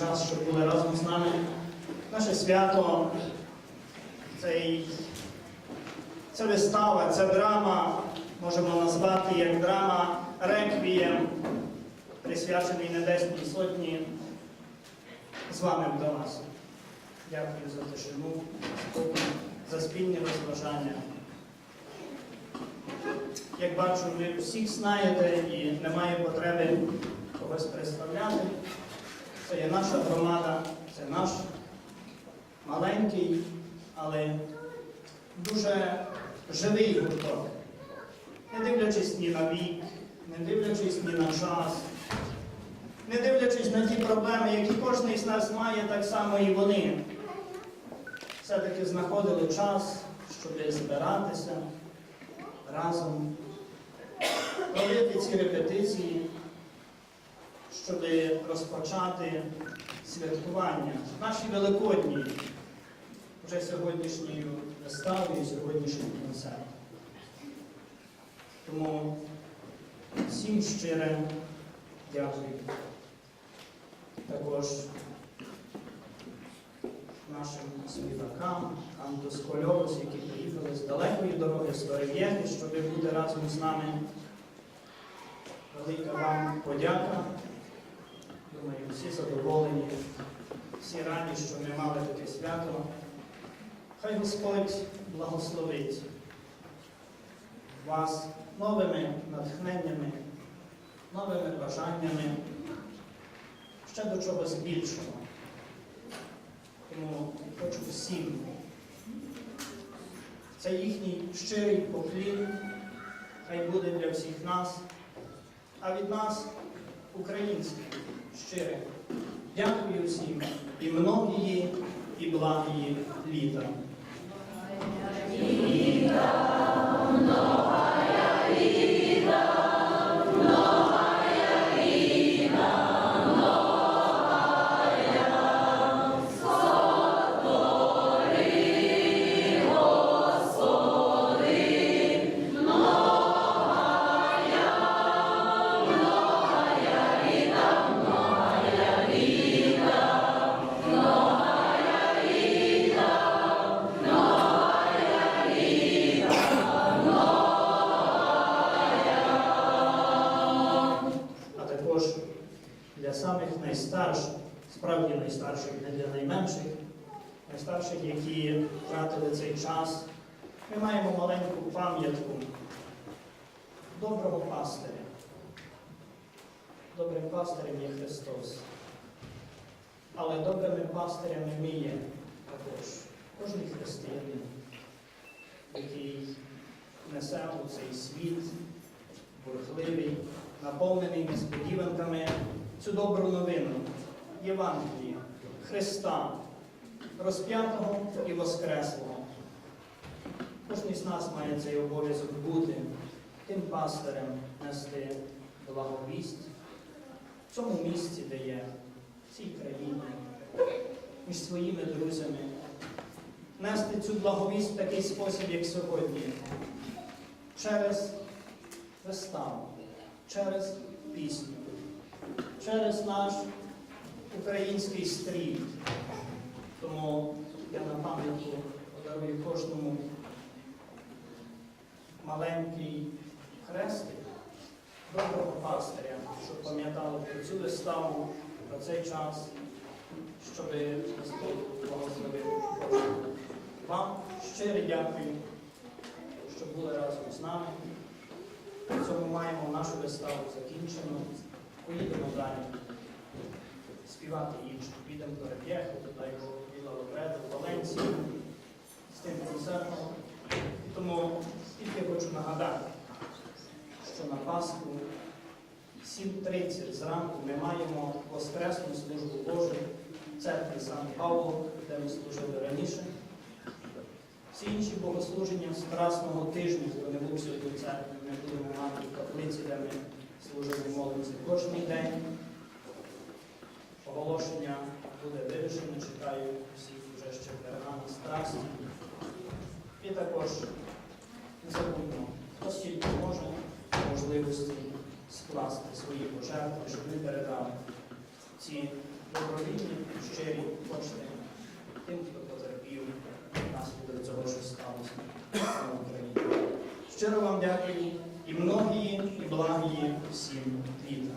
час, щоб були разом з нами. Наше свято, цей, ця вистава, ця драма, можемо назвати як драма Реквієм, присвячений Небесній Сотні, з вами вдалося. Дякую за тишину, за спільне розважання. Як бачу, ви всіх знаєте і немає потреби когось представляти. Це є наша громада, це наш маленький, але дуже живий гурток. Не дивлячись ні на вік, не дивлячись ні на час, не дивлячись на ті проблеми, які кожен з нас має, так само і вони. Все-таки знаходили час, щоб збиратися разом, робити ці репетиції, щоб розпочати святкування наші великодні, вже сьогоднішньою виставою і сьогоднішнім концертом. Тому всім щире дякую. Також нашим співакам, Антус які приїхали з далекої дороги, з Торев'єхи, щоб бути разом з нами. Велика вам подяка. Думаю, всі задоволені, всі раді, що ми мали таке свято. Хай Господь благословить вас новими натхненнями, новими бажаннями, ще до чогось більшого. Тому хочу всім. Це їхній щирий поклін, хай буде для всіх нас, а від нас український щирий. Дякую всім і многії, і благії літа. Для самих найстарших, справді найстарших, не для найменших, найстарших, які втратили цей час. Ми маємо маленьку пам'ятку доброго пастиря. Добрим пастирем є Христос. Але добрими пастирями ми є також кожен християнин, який несе у цей світ бурхливий, наповнений несподіванками. Цю добру новину Євангелія, Христа, розп'ятого і Воскреслого. Кожен з нас має цей обов'язок бути тим пастирем нести благовість в цьому місці, де є, в цій країні, між своїми друзями, нести цю благовість в такий спосіб, як сьогодні, через виставу, через пісню, через наш український стрій. Тому я на пам'ятку подарую кожному маленький хрестик доброго пастиря, щоб пам'ятали про цю виставу, про цей час, щоб Господь благословив. Вам щиро дякую, що були разом з нами. Цьому маємо нашу виставу закінчену. Поїдемо далі співати іншу. Підемо до Реп'єху, туди його Віла Лобреда, в Валенцію з тим концертом. Тому тільки хочу нагадати, що на Пасху 7.30 зранку ми маємо Воскресну службу Божу в церкві Сан Павло, де ми служили раніше. Всі інші богослуження Страсного тижня, хто не був сьогодні в церкві, ми будемо мати каплиці, де ми служимо молимося кожен день. Оголошення буде вирішено, читаю всіх вже ще на страсті. І також не забудьмо, хто можливості скласти свої пожертви, щоб ми передали ці добровільні, щирі кошти тим, хто потерпів внаслідок цього, що сталося на Україні. Щиро вам дякую і многії, і благії всім літа.